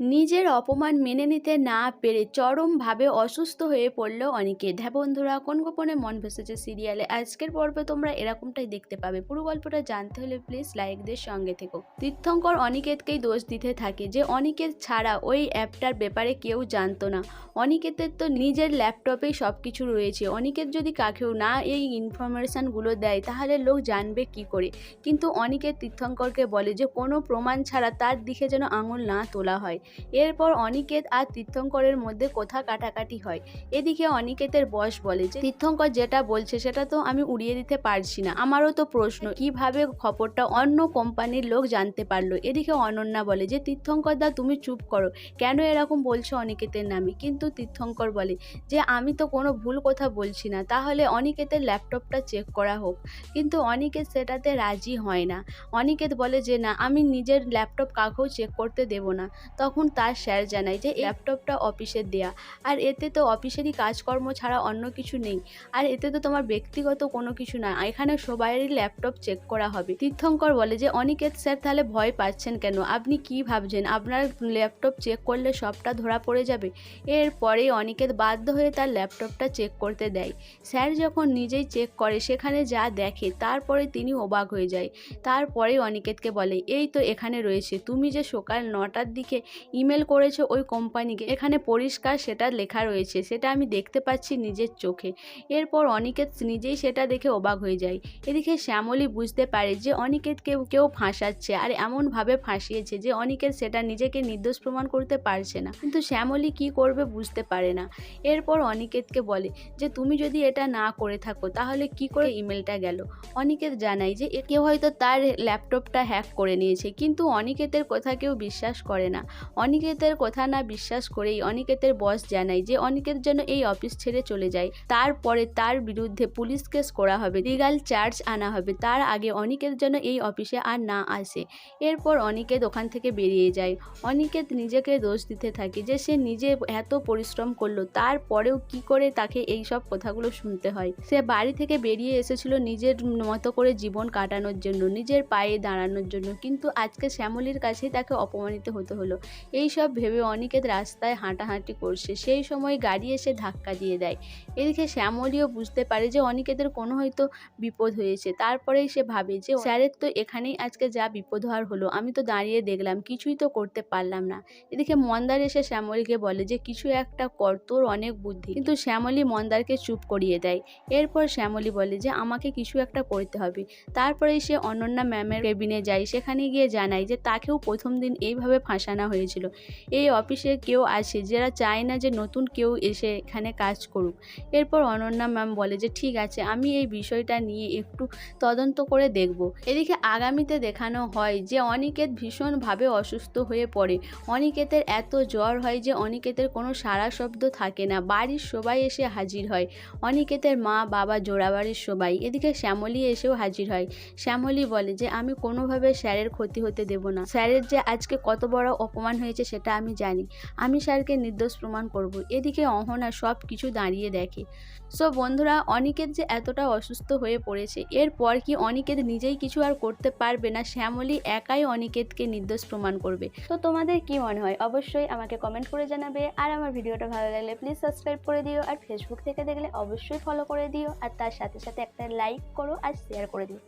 নিজের অপমান মেনে নিতে না পেরে চরমভাবে অসুস্থ হয়ে পড়ল অনিকেত। হ্যাঁ বন্ধুরা, কোন গোপনে মন ভেসেছে সিরিয়ালে? আজকের পর্বে তোমরা এরকমটাই দেখতে পাবে। পুরো গল্পটা জানতে হলে প্লিজ লাইকদের সঙ্গে থেকো। তীর্থঙ্কর অনিকেতকেই দোষ দিতে থাকে যে অনিকেত ছাড়া ওই অ্যাপটার ব্যাপারে কেউ জানতো না। অনিকেতের তো নিজের ল্যাপটপেই সব কিছু রয়েছে। অনিকেত যদি কাকেও না এই ইনফরমেশানগুলো দেয়, তাহলে লোক জানবে কি করে? কিন্তু অনিকেত তীর্থঙ্করকে বলে যে কোনো প্রমাণ ছাড়া তার দিকে যেন আঙুল না তোলা হয়। এরপর অনিকেত আর তীর্থঙ্করের মধ্যে কথা কাটাকাটি হয়। এদিকে অনিকেতের বস বলে যে, তীর্থঙ্কর যেটা বলছে সেটা তো আমি উড়িয়ে দিতে পারছি না। আমারও তো প্রশ্ন, কীভাবে খবরটা অন্য কোম্পানির লোক জানতে পারল? এদিকে অনন্যা বলে যে, তীর্থঙ্কর দা, তুমি চুপ করো। কেন এরকম বলছো অনিকেতের নামে? কিন্তু তীর্থঙ্কর বলে যে, আমি তো কোনো ভুল কথা বলছি না। তাহলে অনিকেতের ল্যাপটপটা চেক করা হোক। কিন্তু অনিকেত সেটাতে রাজি হয় না। অনিকেত বলে যে, না, আমি নিজের ল্যাপটপ কাউকেও চেক করতে দেব না। তখন তার স্যার জানায় যে এই ল্যাপটপটা অফিসের দেয়া। আর এতে তো অফিসেরই কাজকর্ম ছাড়া অন্য কিছু নেই। আর এতে তো তোমার ব্যক্তিগত কোনো কিছু না। এখানে সবাইয়েরই ল্যাপটপ চেক করা হবে। তীর্থঙ্কর বলে যে অনিকেত স্যার তাহলে ভয় পাচ্ছেন কেন? আপনি কি ভাবছেন? আপনার ল্যাপটপ চেক করলে সবটা ধরা পড়ে যাবে? এরপরে অনিকেত বাধ্য হয়ে তার ল্যাপটপটা চেক করতে দেয়। স্যার যখন নিজেই চেক করে সেখানে যা দেখে তারপরে তিনি অবাক হয়ে যায়। তারপরে অনিকেতকে বলে এই তো এখানে রয়েছে। তুমি যে সকাল নটার দিকে ইমেল করেছ ওই কোম্পানিকে। এখানে পরিষ্কার সেটা লেখা রয়েছে, সেটা আমি দেখতে পাচ্ছি নিজের চোখে। এরপর অনিকেত নিজেই সেটা দেখে অবাক হয়ে যায়। এদিকে শ্যামলী বুঝতে পারে যে অনিকেতকে কেউ ফাঁসাচ্ছে আর এমনভাবে ফাঁসিয়েছে যে অনিকেত সেটা নিজেকে নির্দোষ প্রমাণ করতে পারছে না। কিন্তু শ্যামলী কি করবে বুঝতে পারে না। এরপর অনিকেতকে বলে যে, তুমি যদি এটা না করে থাকো, তাহলে কি করে ইমেলটা গেল? অনিকেত জানায় যে কেউ হয়তো তার ল্যাপটপটা হ্যাক করে নিয়েছে, কিন্তু অনিকেতের কথা কেউ বিশ্বাস করে না। অনিকেতের কথা না বিশ্বাস করেই অনিকেতের বস জানায় যে অনিকেত যেন এই অফিস ছেড়ে চলে যায়। তারপরে তার বিরুদ্ধে পুলিশ কেস করা হবে, লিগাল চার্জ আনা হবে। তার আগে অনিকেত যেন এই অফিসে আর না আসে। এরপর অনিকেত ওখান থেকে বেরিয়ে যায়। অনিকেত নিজেকে দোষ দিতে থাকে যে সে নিজে এত পরিশ্রম করল, তারপরেও কি করে তাকে এই সব কথাগুলো শুনতে হয়? সে বাড়ি থেকে বেরিয়ে এসেছিল নিজের মতো করে জীবন কাটানোর জন্য, নিজের পায়ে দাঁড়ানোর জন্য। কিন্তু আজকে শ্যামলির কাছেই তাকে অপমানিত হতে হলো। এই সব ভেবে অনিকেত রাস্তায় হাঁটাহাঁটি করছে। সেই সময় গাড়ি এসে ধাক্কা দিয়ে দেয়। এদিকে শ্যামলীও বুঝতে পারে যে অনিকেতের কোনো হয়তো বিপদ হয়েছে। তারপরেই সে ভাবে যে, স্যারের তো এখানেই আজকে যা বিপদ হওয়ার হলো। আমি তো দাঁড়িয়ে দেখলাম, কিছুই তো করতে পারলাম না। এদিকে মন্দার এসে শ্যামলীকে বলে যে, কিছু একটা কর, তোর অনেক বুদ্ধি। কিন্তু শ্যামলী মন্দারকে চুপ করিয়ে দেয়। এরপর শ্যামলী বলে যে, আমাকে কিছু একটা করতে হবে। তারপরে সে অনন্যা ম্যামের কেবিনে যায়। সেখানে গিয়ে জানায় যে, তাকেও প্রথম দিন এইভাবে ফাঁসানো হয়েছিল। এই অফিসে কেউ আছে যারা চায় না যে নতুন কেউ এসে এখানে কাজ করুক। এরপর অনন্যা ম্যাম বলে যে, ঠিক আছে, আমি এই বিষয়টা নিয়ে একটু তদন্ত করে দেখব। এদিকে আগামীতে দেখানো হয় যে, অনিকেত ভীষণভাবে অসুস্থ হয়ে পড়ে। অনিকেতের এত জ্বর হয় যে, অনিকেতের কোনো সারা শব্দ থাকে না। বাড়ির সবাই এসে হাজির হয়। অনিকেতের মা, বাবা জোড়াবাড়ির সবাই। এদিকে শ্যামলী এসেও হাজির হয়। শ্যামলী বলে যে, আমি কোনোভাবে স্যারের ক্ষতি হতে দেব না। স্যারের যে আজকে কত বড় অপমান হয়েছে সেটা আমি জানি। আমি স্যারকে নির্দোষ প্রমাণ করব। এদিকে অহনা সব কিছু দাঁড়িয়ে দেখে। সো বন্ধুরা, অনিকেত যে এতটা অসুস্থ হয়ে পড়েছে, এরপর কি অনিকেত নিজেই কিছু আর করতে পারবে না? শ্যামলি একাই অনিকেতকে নির্দোষ প্রমাণ করবে। তো তোমাদের কি মনে হয়? অবশ্যই আমাকে কমেন্ট করে জানাবে। আর আমার ভিডিওটা ভালো লাগলে প্লিজ সাবস্ক্রাইব করে দিও। আর ফেসবুক থেকে দেখলে অবশ্যই ফলো করে দিও। আর তার সাথে সাথে একটা লাইক করো আর শেয়ার করে দিও।